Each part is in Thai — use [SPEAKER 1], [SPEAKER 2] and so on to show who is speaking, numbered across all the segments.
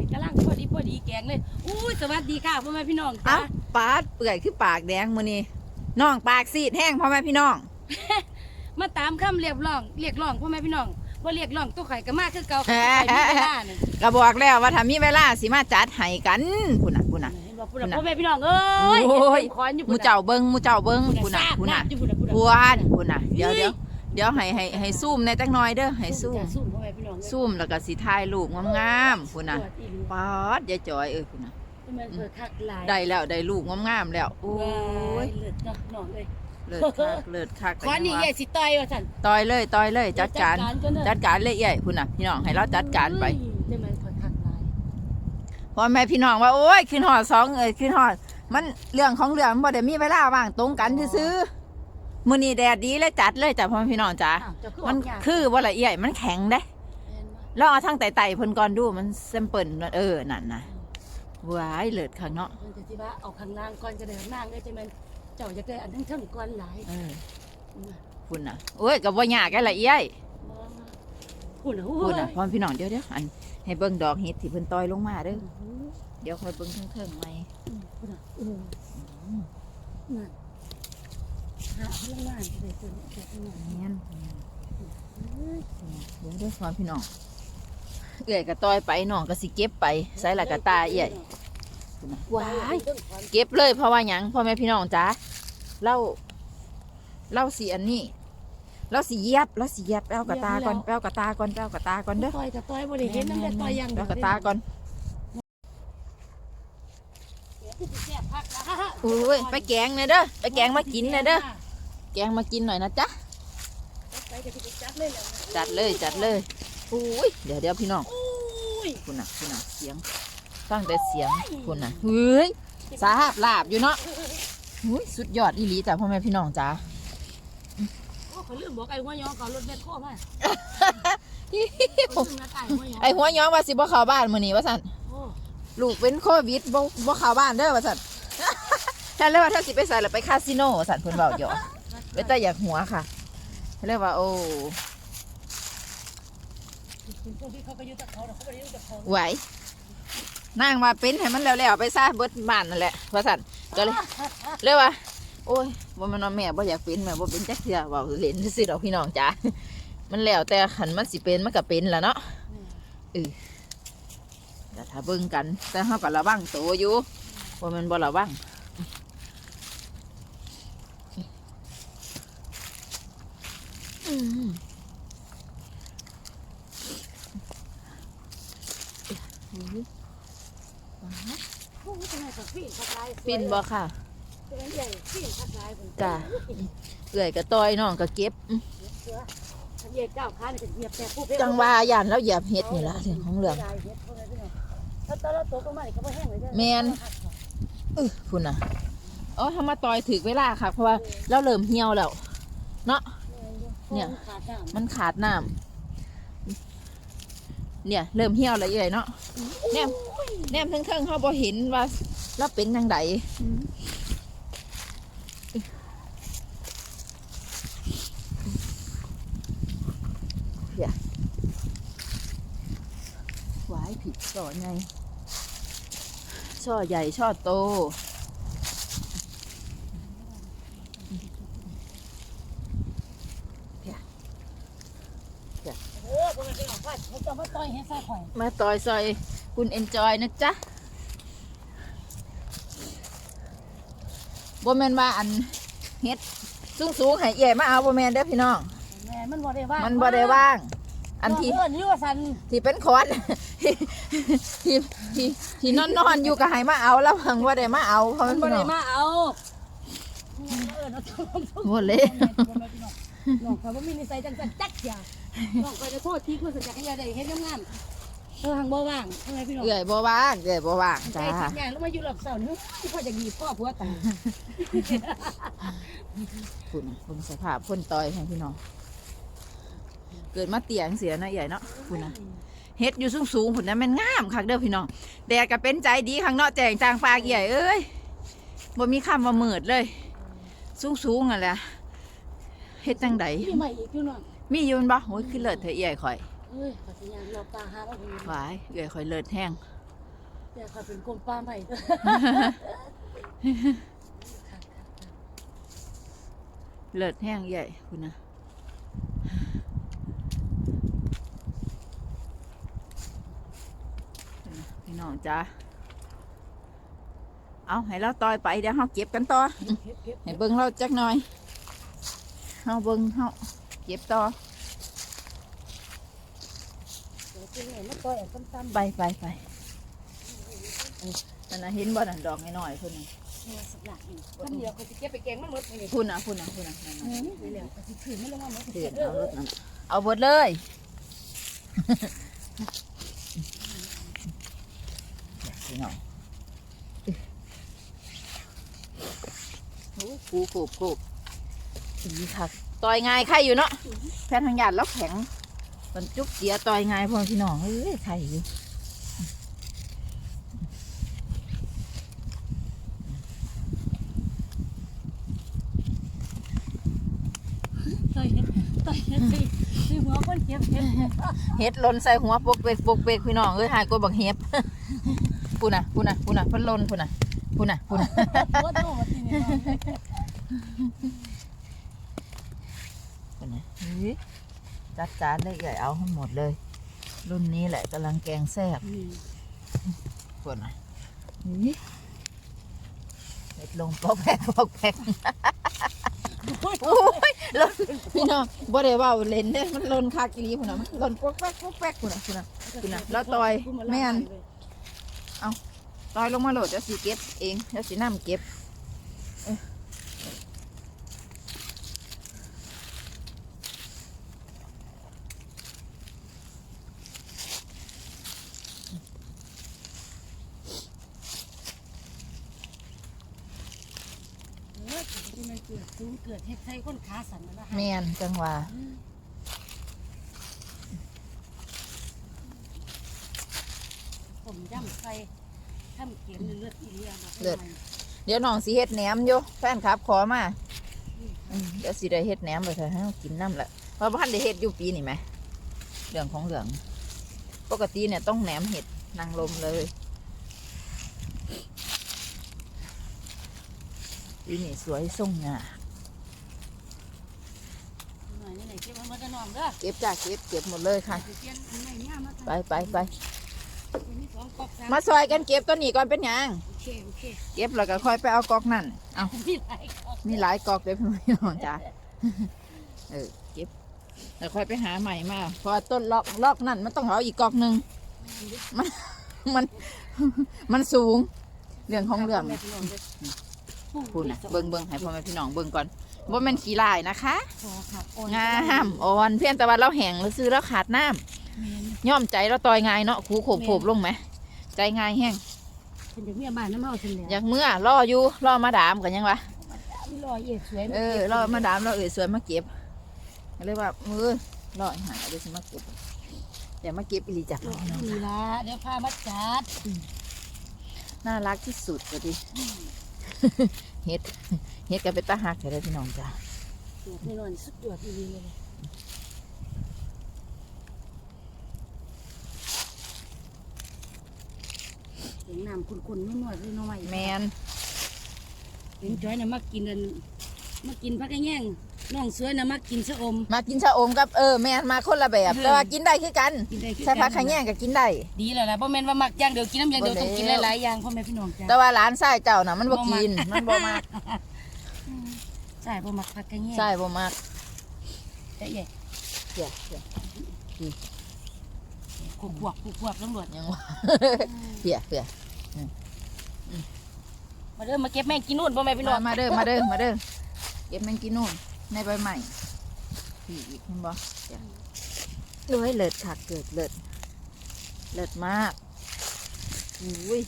[SPEAKER 1] นี่กำลังพอดีพอดีแกงเลยอุ้ยสวัสดีค่ะพ่อแม่พี่น้องจ้า
[SPEAKER 2] เอ้าปาดเปื่อยคือปากแดงมื้อนี้น้องปากซีดแห้งพ่อแม่พี่น้อง
[SPEAKER 1] มาตามคำเรียกร้องเรียกร้องพ่อแม่พี่น้องบ่เรียกร้องตัวข่อยก็มาคือเก่าข่อยมีเวลานี่
[SPEAKER 2] ก็บอกแล้วว่าถ้ามีเวลาสิมาจัดให้กันพุ่นน่ะพุ่นน่ะ
[SPEAKER 1] เห็นบ่พูดน่ะพ่อแม่พี่น้องเอ้ย
[SPEAKER 2] โอ้ย
[SPEAKER 1] เห็นคอนอยู่
[SPEAKER 2] หมูเจ้าเบิ่งหมูเจ้าเบิ่ง
[SPEAKER 1] พุ่
[SPEAKER 2] พุ่
[SPEAKER 1] น
[SPEAKER 2] น
[SPEAKER 1] น่ะ
[SPEAKER 2] น่ะพุ่นน่ะ
[SPEAKER 1] อยู่พุ่นน่ะพุ่นน่ะ
[SPEAKER 2] พวนพุ่นน่ะเดี๋ยวเดี๋ยว เดี๋ยวให้ให้ให้ซูมในจักหน่อยเด้อให้ซูม
[SPEAKER 1] จ้ะซูมพ่อแม่พี่น้อง
[SPEAKER 2] ซูมแล้วก็สิถ่ายรูปงามๆพุ่นน่ะ
[SPEAKER 1] สวัสดี
[SPEAKER 2] ปาดยายจอยเอ้ยพุ่นน่ะ
[SPEAKER 1] พ่อแม่เปิดคักหลาย
[SPEAKER 2] ได้แล้วได้รูปงามๆแล้วโอ้
[SPEAKER 1] ว้าย
[SPEAKER 2] ย
[SPEAKER 1] เลิศเนาะน้องเอ้ย
[SPEAKER 2] เลิศคักเลิศคัก
[SPEAKER 1] ขอนี่ใหญ่สิต่อยว่าซั่น
[SPEAKER 2] ต่อยเลยต่อยเลยจัดการ
[SPEAKER 1] เยวจัดการ
[SPEAKER 2] จัดการเลยใหญ่พุ่นน่ะพี่น้องให้เราจัดการไป
[SPEAKER 1] อุ้ยได้ไหมเปิดคักหลาย
[SPEAKER 2] พ่อแม่พี่น้องว่าโอ้ยขึ้นหอดสองเอ้ยขึ้นหอด มันเรื่องของเรื่องมันบ่ได้มีเวลาว่างตรงกันซื้อๆ มื้อนี้แดดดีเลยจัดเลยจ้ะพ่อแม่พี่น้องจ้ะ
[SPEAKER 1] อ้าวเจ้าคือ
[SPEAKER 2] มัน
[SPEAKER 1] ออกยาก
[SPEAKER 2] คือบ่ละเอียดมันแข็งเด้
[SPEAKER 1] แม่นบ่
[SPEAKER 2] ลองเอาทั้งไต่ๆเพิ่นก่อนดูมันเซมเปิลเออนั่นน่ะว้ายเลิศข้างเนาะ
[SPEAKER 1] เพิ่นจะสิว่าเอาข้างล่างก่อนก็ได้ข้างล่างเลยใช่ไหมเจ้าจะได้อันทั้งเทิงก่อนหลาย
[SPEAKER 2] เออพุ่นน่ะโอ้ยก็บ่ยากแกละเอียด
[SPEAKER 1] หุ่นน่ะ
[SPEAKER 2] พุ่นน่ะพ่อแม่พี่น้องเดี๋ยวเดี๋ยวอันให้เบิ่งดอกเห็ดที่เพิ่นต่อยลงมาเด้อเดี๋ยวค่อยเบิ่งเทิงๆใหม่
[SPEAKER 1] หุ่นน่ะเออนั่น หาพลังงานจะได้ตัวนี้ตัวนี้
[SPEAKER 2] แม่นเดี๋ยวเดี๋ยวพ่อแม่พี่น้องเอื้อยก็ต่อยไปน้องก็สิเก็บไปใส่ละกะตาเอื้อยว้ายเก็บเลยเพราะว่าหยังพ่อแม่พี่น้องจ้าเล่าเล่าสีอันนี้เล่าสีเยียบเล่าสีเยียบแป้วกระตาก่อนแป้วกระตาก่อนแป้วกระตาก่อนเด้อ
[SPEAKER 1] ต่อยกับต่อยบ่ได้เห็นน้ำแต่ต่อยยัง
[SPEAKER 2] แป้วกระตาก่อนอุ้ยไปแกงเลยเด้อไปแกงมากินเลยเด้อ แกงมากินหน่อยนะจ๊ะ
[SPEAKER 1] ไปจะไปจัดเลยแหละ
[SPEAKER 2] จัดเลยจัดเลยอุ้ยเดี๋ยวเดี๋ยวพี่น้อง
[SPEAKER 1] อุ้ย
[SPEAKER 2] คุณน่ะคุณน่ะเสียงฟังแต่เสียงคุณน่ะเฮ้ยสาหาบลาบอยู่เนาะอุ้ยสุดยอดอีหลีจ้ะพ่อแม่พี่น้องจ้า
[SPEAKER 1] โอ้เขาลืมบอกไอ้หัวยองเขารถแบคโคมา
[SPEAKER 2] อิ๊
[SPEAKER 1] เขา
[SPEAKER 2] ว
[SPEAKER 1] ลืมนัดไอ้หัวยอง
[SPEAKER 2] ไอหัวย้อมว่าสิบ่เข้าบ้านมื้อนี้ว่าซั่น
[SPEAKER 1] โอ้
[SPEAKER 2] ลูกเป็นโควิดบ่บ่เข้าบ้านเด้อว่าซั่นท่านเลยว่าถ้าสิไปใส่แล้วไปคาสิโนว่าซั่นเพิ่นเว้าอยู่ เว้ยแต่อยากหัวค่ะ เรียกว่า โอ้
[SPEAKER 1] ยไห
[SPEAKER 2] วนั่งมาเป็นให้มันแล้วๆไปซะเบิดบ้านนั่นแหละว่าซั่นก็เลยเรียกว่า โอ้ยบ่ม่นว่าแม่บ่อยากเป็นแม่บ่เป็นจักเทื่อเว้าเล่นซื่อๆดอกพี่น้องจ้ามันแล้วแต่คันมันสิเป็นมันก็เป็นแล่ะเนาะแต่ถ้าเบิ่งกัน แต่เฮาก็ระวังตัวอยู่ว่ามันบ่ระวังอืม
[SPEAKER 1] โอ้ยทำไมเขาฟีนทักลาย
[SPEAKER 2] ปินบ่ค่ะ
[SPEAKER 1] เป็นใหญ่ฟีนทักลาย
[SPEAKER 2] จ้ะเอื่อยก็ต่อยน้องก็เก็บอืม
[SPEAKER 1] เสือทันเย่ก้าวขาเนี่ยเป็นเหยียบแต่ผู้
[SPEAKER 2] จังว่าย่านแล้วเหยียบเฮ็ดนี่ล่ะเรื่องของเรื่อง
[SPEAKER 1] ถ้าตอนเราตกลงมาเนี่ยเขาไม่แห้งเลย
[SPEAKER 2] แม่นอื้อพุ่นน่ะอ๋อทำมาต่อยถึกเวลาค่ะ เพราะว่าเราเริ่มเหี่ยวแล้ว เนี่ย
[SPEAKER 1] ขาดน้ำ
[SPEAKER 2] มันขาดน้ำเนี่ย เริ่มเหี่ยวแล้วเอื่อยเนาะแนมแนมเทิงๆเขาบ่เห็นว่าเราเป็นจังไดหวายผิดช่อไงช่อใหญ่ช่อโต
[SPEAKER 1] โอ้ผมเป็นของฟัด ผมจะมาต่อยให้ใส่ข่อย
[SPEAKER 2] มาต่อยซอยคุณเอนจอยนะจ๊ะบ่แมนว่าอันเฮ็ดสูงสูงๆให้เอี่ยมาเอาบ่แมนเด้อพี่น้อง
[SPEAKER 1] แม่มันบ่ได้ว่า
[SPEAKER 2] มั
[SPEAKER 1] มัน
[SPEAKER 2] บ่ได้ว่าง อันที่
[SPEAKER 1] เพื่อนนี่ว่าสัน
[SPEAKER 2] ที่เป็นคอน ที่ที่ที่นอนนอนๆอยู่ก็ให้มาเอาแล้วพังว่าได้มาเอาเพราะ
[SPEAKER 1] มั
[SPEAKER 2] มันน
[SPEAKER 1] บ่
[SPEAKER 2] พี่
[SPEAKER 1] ได้
[SPEAKER 2] น้อง
[SPEAKER 1] มาเอาเออเราต้อง
[SPEAKER 2] หมดเลย
[SPEAKER 1] น้องเขาบ่มีนิสัยจังสันจักอย่างน้องไปจะโทษที่คุณสัญญาให้ยาได้เฮ็ดงามๆเออหังบ่ว่างทำไมพี่น้อง
[SPEAKER 2] เอื่อยบ่ว่างเอื่อยบ่ว่าง
[SPEAKER 1] ใจ
[SPEAKER 2] จ้า
[SPEAKER 1] ทุกอย่างแล้วมาอยู่หลับเสานี่พ่อจะหยีบพ่อผัวตาย
[SPEAKER 2] คุณผมสภาพคนต่อยให้พี่น้องเกิดมาเตียงเสียนะใหญ่เนาะคุณนะเฮ็ดอยู่สูงสูงๆผุนนะแมันงามคักเด้อพี่น้องแดดก็เป็นใจดีข้างนอกแจงจางฟ้าใหญ่เอ้ยบ่มีคำว่ามืดเลย สูงสูงๆนั่นแหละ เฮ็ดจังได
[SPEAKER 1] พี่ใหม่อีกอยู่น้อง
[SPEAKER 2] มีอยู่แม่นบ่โอ้ยคือเลิศเถอะใหญ่ข่อย
[SPEAKER 1] เอ้ยขอสัญญาณเราปลาหาว่าเป็น
[SPEAKER 2] ฝายใหญ่ข่อยเลิศแห้ง
[SPEAKER 1] แต่เขาเป็นกลมป้าใหม่
[SPEAKER 2] เลิศแห้งใหญ่คุณนะพี่น้องจ้าเอาให้เราต่อยไปเดี๋ยวเราเก็บกันต่อ
[SPEAKER 1] เก็บเก็บ
[SPEAKER 2] ให้เบิ่งเราจักหน่อย เฮาเบิ่งเฮาเก็บต่อ
[SPEAKER 1] เดี๋ยวกินเนี่ยมันต่อยแอบตั้มๆ
[SPEAKER 2] ไปไปไปเออนั่นน่ะเห็นบ่นั่นดอกน้อยๆพุ่นน่ะ
[SPEAKER 1] เนี่ยสักหลักอีกท่านเดียวเขาจะเก็บไปแกงมันหมดเลย
[SPEAKER 2] พุ่นน่ะพุ่นน่ะพุ่นน่ะนั่น
[SPEAKER 1] อื
[SPEAKER 2] น่ะ
[SPEAKER 1] มไปแล้วก็สิถือมันลงมาหมด
[SPEAKER 2] เดือด
[SPEAKER 1] เอ
[SPEAKER 2] เอา
[SPEAKER 1] อ
[SPEAKER 2] รถนั่นเอาเบิดเลยพี่น้องโอ้คูคูคู ดีค่ะต่อยง่ายใครอยู่เนาะแพนทางหยาดแล้วแข็งมันจุกเสียต่อยง่ายพ่อพี่น้องเอ้ยใครอยู่
[SPEAKER 1] ต่อยต่อยสิสิหัวคนเก็บเก็บ
[SPEAKER 2] เฮ็ดหล่นใส่หัวปกเปกปกเปกพี่น้องเอ้ยหายกลัวบักเฮ็บพูน่ะพูน่ะพูน่ะเพิ่นหล่นพูน่ะพูน่ะพูน่ะ
[SPEAKER 1] หัวโตมาทีนี้
[SPEAKER 2] พู น่ะเฮ้ยจัดจานเลยใหญ่เอาให้หมดเลย รุ่นนี้แหละกำลังแกงแซ่บพูน่ะเฮ้ยเฮ็ดลงปอกแปกปอกแปกโอ้ยหล่นพี่น้องบ่ได้เว้าเล่นเด้มันหล่นคักอีหลีพูน่ะมันหล่นปอกแปกปอกแปกพูน่ะพูน่ะแล้วต่อยแม่นลอยลงมาโหลดจะสีเก็บเองจะสีน้ำเก็บเอ้ย
[SPEAKER 1] เออที่มันเกิดสูงเกิดเฮ็ดใส่คนขาสั่นนั่นล่ะ
[SPEAKER 2] แมนจังหวะ
[SPEAKER 1] ผมย่ำใส่ทำเข็มเลือดอีเลีย
[SPEAKER 2] เดี๋ยวน้องสีเฮ็ดแหนมอยู่แฟนครับ ขอมาอืมเดี๋ยวสีได้เฮ็ดแหนมไปเถอะให้เรากินน้ำละเพราะพันได้เฮ็ดอยู่ปีนี่ไหมเรื่องของเรื่องปกติเนี่ยต้องแหนมเห็ดนางลมเลย ปีนี่สวยส่งงา
[SPEAKER 1] หน่อยนี่ไหนเก็บมาจะนองเด้อ
[SPEAKER 2] เก็บจ้าเก็บเก็บหมดเลยค่ะ
[SPEAKER 1] เปลี่ยนอันใหม่เนี่ยมา
[SPEAKER 2] ไปไปไป
[SPEAKER 1] มีสองกอกสาม
[SPEAKER 2] มาซอยกันเก็บตัวนี้ก่อนเป็นหยัง
[SPEAKER 1] โอเคโอเค
[SPEAKER 2] เก็บแล้วก็ค่อยไปเอากอกนั่น เอา
[SPEAKER 1] มีหลายกอก
[SPEAKER 2] มีหลายกอกเลยพี่น้องจ้าเออเก็บแล้วค่อยไปหาใหม่มาเพราะว่าต้นลอกลอกนั่นมันต้องเอาอีกกอกหนึ่งมันมันมันสูง เรื่องของเรื่อง พูดนะเบิ่งเบิ่งให้พ่อแม่พี่น้องเบิ่งก่อนว่ามันขี้ลายนะคะ
[SPEAKER 1] พอครับอ่อน
[SPEAKER 2] งามอ่อนเพียงแต่ว่าเราแห้งเราซื้อแล้วขาดน้ำย่อมใจเราต่อยง่ายเนาะคูโขบโขบลงไหม ใจง่ายแห้ง
[SPEAKER 1] เป็นเด็กเมียบ้านน้ำเมาเสร็จ
[SPEAKER 2] อ
[SPEAKER 1] แล้ว
[SPEAKER 2] ยากเมื่อรออยู่รอมาดามกันยังวะ
[SPEAKER 1] มีรอยเอ็ดสวย
[SPEAKER 2] เออเรามาดามเราเอ่ยสวยมาเก็บก็เลยว่ามือรอหาเดี๋ยวสิมาเก็บเดี๋ยวมาเก็บอีหลีจากเราเนาะ
[SPEAKER 1] นี่ละเดี๋ยวพามาจัด
[SPEAKER 2] น่ารักที่สุดเลยดิ เฮ็ดเฮ็ดกันเป็นตาหักแต่เลยพี่น้องจ้า
[SPEAKER 1] เดือดนี่นอนสุดยอดดีเลยเสียงน้ำคุณๆนวดๆน้อยๆ
[SPEAKER 2] แมน
[SPEAKER 1] เห็นจ้อยน่ะมักกินอันมักกินพักกระแยง น้องสวยน่ะมักกินชะอม
[SPEAKER 2] มากินชะอมกับเออแมนมาคนละแบบ
[SPEAKER 1] เออ
[SPEAKER 2] แต่ว่ากินได้คือกัน
[SPEAKER 1] กินได้คือ
[SPEAKER 2] ใส่ผัก
[SPEAKER 1] กั
[SPEAKER 2] ขะ
[SPEAKER 1] น
[SPEAKER 2] แยงก็กินได้
[SPEAKER 1] ดีแล้วล่ะบ่แม่นว่ามักอย่างเดียวกินน้ำอย่างเดียว
[SPEAKER 2] บ่แล้ว
[SPEAKER 1] ต้องกินหลายๆอย่างพ่อแม่พี่น้องจ้า
[SPEAKER 2] แต่ว่าร้านไส้เจ้าน่ะมันบ่
[SPEAKER 1] บ่มัก
[SPEAKER 2] กินมันบ่มาก
[SPEAKER 1] ใช่บ่มักพักกระแยง
[SPEAKER 2] ใช่บ่มาก
[SPEAKER 1] แต่ใหญ่
[SPEAKER 2] เดี๋ยวเดี๋ยว
[SPEAKER 1] ขวบขวบขวบตำรวจ
[SPEAKER 2] ยังว่าเดี๋ยวเดี๋ยว
[SPEAKER 1] มาเด้อมาเก็บแม่งกินนู่นพ่อแม่พี่น้อง
[SPEAKER 2] มามาเด้อมาเด้อมาเด้อเก็บแมงกินนู่น ในใบใหม่พี่อีกเห็นบ่เดี๋ยวโอ้ยเลิศคักเกิดเลิศเลิศมากอุ้ย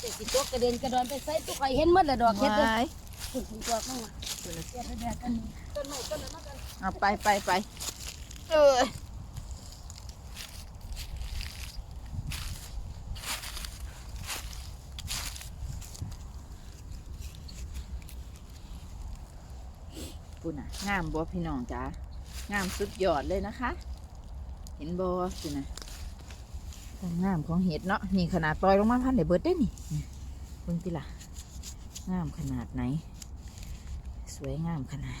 [SPEAKER 1] เด็กสิตัวกระเด็นกระดอนไปใส่ตุกไข่เห็นหมดแล้วดอกเฮ็ดเด้อ
[SPEAKER 2] ว้าย
[SPEAKER 1] คุณคุณตัวน้องมาเก็บไปแดกกันต้นไม้ต้นนั้นมากัน
[SPEAKER 2] เอาไปไปไปเออ ปุ่นน่ะงามบ่พี่น้องจ้างามสุดยอดเลยนะคะ เห็นบ่ปุ่นน่ะความงามของเห็ดเนาะนี่ขนาดปล่อยลงมาพันเดเบิร์ดได้นี่นี่เบิ่งติล่ะงามขนาดไหน สวยงามขนาด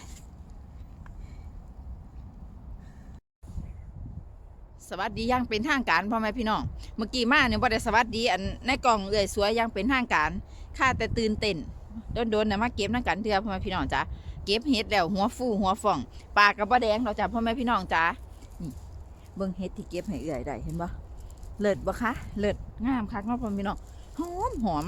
[SPEAKER 2] สวัสดียังเป็นทางการพ่อแม่พี่น้องเมื่อกี้มาเนี่ยบ่ได้สวัสดีอันในกล่องเอื่อยสวยยังเป็นทางการข้าแต่ตื่นเต้นโดนๆนะมาเก็บนักกันเถื่อพ่อแม่พี่น้องจ้า เก็บเห็ดแล้วหัวฟูหัวฟ่องปากกับบ่แดงเราจ้าพ่อแม่พี่น้องจ้านี่เบิ่งเห็ดที่เก็บให้เอื่อยได้เห็นบ่เลิศบ่คะเลิศงามคักเนาะพ่อแม่พี่น้องหอมหอม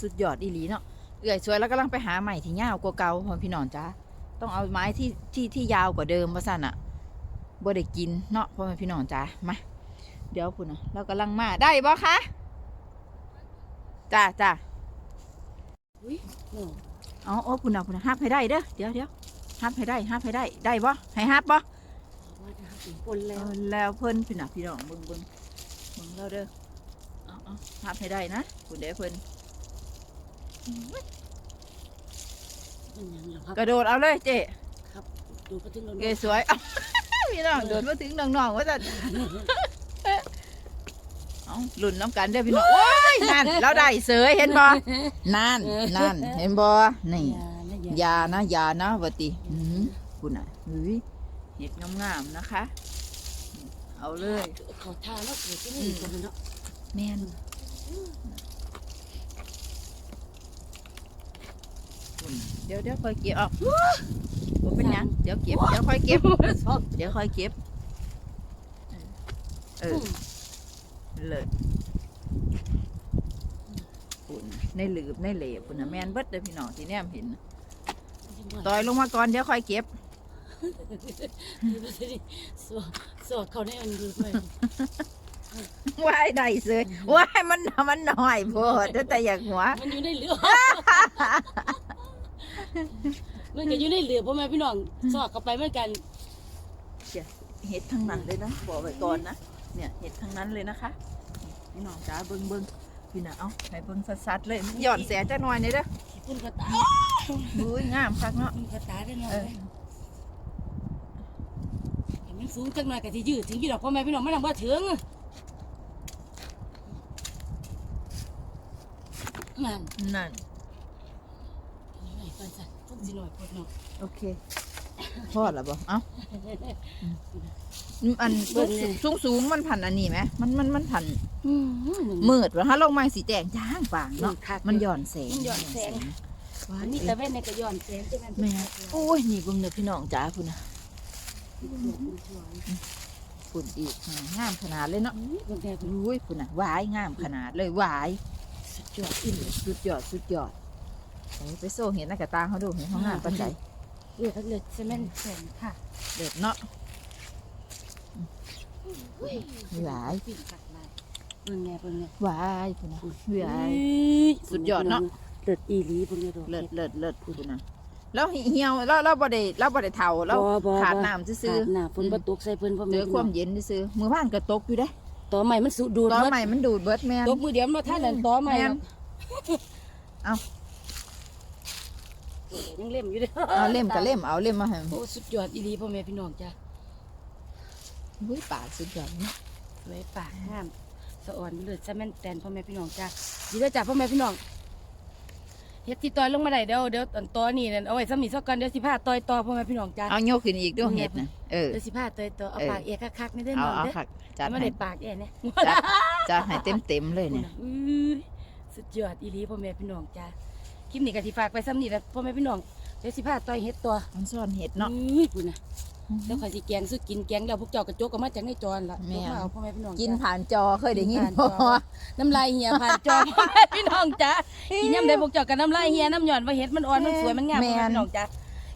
[SPEAKER 2] สุดยอดอีหลีเนาะเอื่อยสวยแล้วกำลังไปหาใหม่ที่ยาวกว่าเก่าพ่อแม่พี่น้องจ้าต้องเอาไม้ที่ที่ที่ยาวกว่าเดิมว่าซั่นอะบ่ได้กินเนาะพ่อแม่พี่น้องจ้ามาเดี๋ยวคุณนะเรากำลังมาได้บ่คะจ้าจ้า
[SPEAKER 1] อุ้ย เนาะ
[SPEAKER 2] เอาโอ้คุณนะคุณนะฮับให้ได้เด้อเดี๋ยวเดี๋ยวฮับให้ได้ฮับให้ได้ได้บ่ให้ฮับบ่
[SPEAKER 1] ว่าจะหาถึงปนแล้
[SPEAKER 2] เอา
[SPEAKER 1] ว
[SPEAKER 2] แล้วเพิ่นพี่น่ะพี่น้องเบิ่งเบิ่งเบิ่งเราเด้อเอาเอาฮับให้ได้นะคุณเด้อเพิ่น
[SPEAKER 1] มันยังเหรอครับ
[SPEAKER 2] กระโดดเอาเลยเจ๊
[SPEAKER 1] ครับดูก็ถึงเรา
[SPEAKER 2] เกยสวยเอาพี่น้องโดดมาถึงน้องๆว่าจะ เอาลุ่นน้ำกันเด้อพี่น้องโอ้ยนั่นเราได้เสยเห็นบ่นั่นนั่นเห็นบ่นี่
[SPEAKER 1] ยานะ
[SPEAKER 2] อยานะอยานะวติอืมคุณอะเฮ้ยเห็ดงามๆนะคะ เอาเลย
[SPEAKER 1] เขาทาแล้วเกิดที่นี่คนเนาะ
[SPEAKER 2] แม่นคุณเดี๋ยวเดี๋ยวค่อยเก็บเออกบ่เป็นหยังเดี๋ยวเก็บเดี๋ยวค่อยเก็บ
[SPEAKER 1] ชอบ
[SPEAKER 2] เดี๋ยวค่อยเก็บ เออ เลยคุณในหลืบในเหลบคุณนะแม่นเบิดเลยพี่น้องที่แนมเห็นน่ะต่อยลงมาก่อนเดี๋ยวค่อยเก็บ
[SPEAKER 1] สวสวเขาในอันดูไป
[SPEAKER 2] ว่ายได้เสยว่ายมันมันหน่อยโพดแต่อยากหัว
[SPEAKER 1] มันอยู่ในเหลือมันก็อยู่ในเหลือพ่อแม่พี่น้องสวเข้าไปเหมือนกัน
[SPEAKER 2] เห็ดทั้งนั้นเลยนะบอกไว้ก่อนนะ เนี่ยเห็ดทั้งนั้นเลยนะคะ พี่น้องจ๋าเบิ้งเบิ้งพี่น่ะเอาให้เบิ้งสัดๆเลยหย่อนแสจักหน่อยนี่เด้อ
[SPEAKER 1] คุณกระตา
[SPEAKER 2] อุ้ยงามคักเนาะ
[SPEAKER 1] คุณกระตาได้หน่อ
[SPEAKER 2] เอยอ
[SPEAKER 1] เห็นมันสูงจังหน่อยก็สิยืดถึงยี่ดอกพ่อแม่พี่น้องไม่นำว่าถึงนั่น
[SPEAKER 2] นั่น
[SPEAKER 1] ไอ้ฟันสัตว์ทุกสิหน่อยพดเนาะ
[SPEAKER 2] โอเคพอแล้วบ่เอ้า อืมอันสูงสูงๆมันพันอันนี้ไหมมันมันมันพัน
[SPEAKER 1] อืม
[SPEAKER 2] มืดวะฮะลงมาสีแดงจ้างปางเนาะ
[SPEAKER 1] คัก
[SPEAKER 2] มันหย่อนแสง
[SPEAKER 1] มันหย่อนแสง
[SPEAKER 2] ว้า
[SPEAKER 1] อั
[SPEAKER 2] ย
[SPEAKER 1] นนี้ตะเว้นในกระย่อนแสงใช่ไหม
[SPEAKER 2] แม่โอ้ยนี่เบิ่งเด้อพี่น้องจ๋าพุ่นน่ะพุ่นอีกอ่างามขนาดเลยเนาะ
[SPEAKER 1] คนแก่เป็น
[SPEAKER 2] อุ้ยพุ่นน่ะหวายงามขนาดเลยหวาย
[SPEAKER 1] สุดยอดอิน
[SPEAKER 2] สุดยอดสุดยอดไปไปโซ่เห็นหน้ากระตาเขาดูเห็นห้องน้ำปันใจ
[SPEAKER 1] เลือดเลือดใช่ไหมแสงค่ะ
[SPEAKER 2] เด็ดเนาะ หวาย
[SPEAKER 1] ปิ่นขัดลายเบิ่งแง่เบิ่งแง่
[SPEAKER 2] หวายพุ่นน่ะหวายสุดยอดเนาะ
[SPEAKER 1] เลือดอีหลีเบิ่งแง่ดอก
[SPEAKER 2] เลิศเลิศเลิศพุ่นน่ะแล้วเหี่ยวแล้วเราบ่ได้เราบ่ได้เฒ่าเรา
[SPEAKER 1] บ่บ่
[SPEAKER 2] ขาด
[SPEAKER 1] บ่
[SPEAKER 2] น้ำซื่อ
[SPEAKER 1] ขาดน้ำฝนบ่ตกใส่เพิ่นพ่อ
[SPEAKER 2] ๆเจ
[SPEAKER 1] แม่
[SPEAKER 2] อความเย็นซื่อๆมือบ้านก็ตกอยู่เด้
[SPEAKER 1] ต่อใหม่มันสุดดูด
[SPEAKER 2] ตอน
[SPEAKER 1] เบิด
[SPEAKER 2] ใหม่มันดูดเบิดแม่น
[SPEAKER 1] ตกมือเดียวมันบ่ทันนั่นต่อใหม่
[SPEAKER 2] แม่นเอา
[SPEAKER 1] ยังเล่มอยู่เด้อ
[SPEAKER 2] เอาเล่มกับเล่มเอาเล่มมาให้
[SPEAKER 1] โอ้สุดยอดอีหลีพ่อแม่พี่น้องจ้ะ
[SPEAKER 2] อุ้ยปากสุดยอดเนาะ
[SPEAKER 1] สวยปากงามสะอ่อนเลือดซะแม่นแตนพ่อแม่พี่น้องจ้ะดีเด้อจ้ะพ่อแม่พี่น้องเฮ็ดที่ต่อยลงมาได้เดี๋ยวเดี๋ยวตอนต่อนี่นั่นเอาไว้ซ้ำนี่ซะก่อนเดี๋ยวสิพาต่อยต่อพ่อแม่พี่น้องจ้ะ
[SPEAKER 2] เอาโยกขึ้นอีกด้วยเห็ดนะเออ
[SPEAKER 1] เดี๋ยวสิพาต่อยต่อเอา
[SPEAKER 2] เออ
[SPEAKER 1] ปากเอกคักๆนี่เด้อ
[SPEAKER 2] เอา
[SPEAKER 1] น้อง
[SPEAKER 2] เอา
[SPEAKER 1] เด้อ
[SPEAKER 2] ค่ะจัด
[SPEAKER 1] ไม่
[SPEAKER 2] ให้
[SPEAKER 1] ได้ปากแอ่เนี่ย
[SPEAKER 2] จัดจัดให้เต็มเต็มๆเลยเนี่ย
[SPEAKER 1] อุ้ยสุดยอดอีหลีพ่อแม่พี่น้องจ้าคลิปนี้ก็สิฝากไปซ้ำนี่แหละพ่อแม่พี่น้องเดี๋ยวสิพาต่อยเฮ็ดตัว
[SPEAKER 2] มันซ่อนเห็ดเนาะ
[SPEAKER 1] อุ้ยปุ่นน่ะ แล้วข่อยสิแกงซื้อกินแกงแล้วพวกเจ้ากระจกก็มาจากในจอนล่ะ
[SPEAKER 2] แม่
[SPEAKER 1] ยกมาเอาพ่อแม่พี่น้อง
[SPEAKER 2] กิน
[SPEAKER 1] จ้า
[SPEAKER 2] ผ่านจอเคยได้ยิน
[SPEAKER 1] ผ่านจ
[SPEAKER 2] บ่
[SPEAKER 1] อ น้ำลายเหี่ยผ่านจอพ่อแม่พี่น้องจ้ากินย่ำได้พวกเจ้ากับน้ำลายเหี่ยน้ำหย่อนว่าเฮ็ดมันอ่อนมันสวยมันงามพ่อแม่พี่น้องจ้า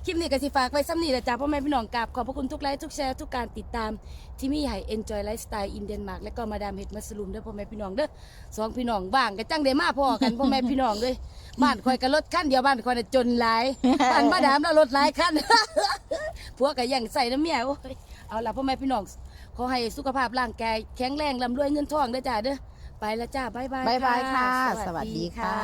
[SPEAKER 1] คลิปนี้ก็สิฝากไว้ซ้ำนี่แหละจ้าพ่อแม่พี่น้องกราบขอบพระคุณทุกไลค์ทุกแชร์ทุกการติดตามที่มีให้ Enjoy Lifestyle in Denmark และก็มาดามเฮ็ดมัสลูมเด้อพ่อแม่พี่น้องเด้อสองพี่น้องบ้างก็จังได้มาพ่อกันพ่อแม่พี่น้องเลยบ้านคอยก็รถคันเดียวบ้านคอยน่ะจนหลายบ้านมาดามแล้วรถหลายคันผัวก็ยังใส่น้ำเมียโอ้ยเอาล่ะพ่อแม่พี่น้องขอให้สุขภาพร่างกายแข็งแรงร่ำรวยเงินทองเด้อจ้าเด้อไปแล้วจ้าบ๊ายบาย
[SPEAKER 2] บายบายค่ะ
[SPEAKER 1] ส
[SPEAKER 2] สวัสดีค่ะ